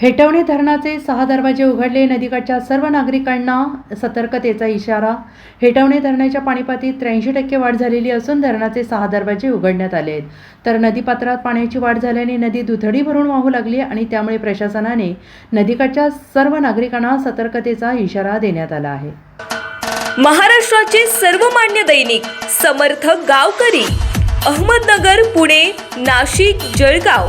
हेटवणे धरणाचे सहा दरवाजे उघडले. नदीकाठच्या सर्व नागरिकांना सतर्कतेचा इशारा. हेटवणे धरणाच्या पाणीपातीत त्र्याऐंशी टक्के वाढ झालेली असून धरणाचे सहा दरवाजे उघडण्यात आले आहेत तर नदीपात्रात पाण्याची वाढ झाल्याने नदी दुथडी भरून वाहू लागली आणि त्यामुळे प्रशासनाने नदीकाठच्या सर्व नागरिकांना सतर्कतेचा इशारा देण्यात आला आहे. महाराष्ट्राचे सर्वमान्य दैनिक समर्थ गावकरी अहमदनगर पुणे नाशिक जळगाव.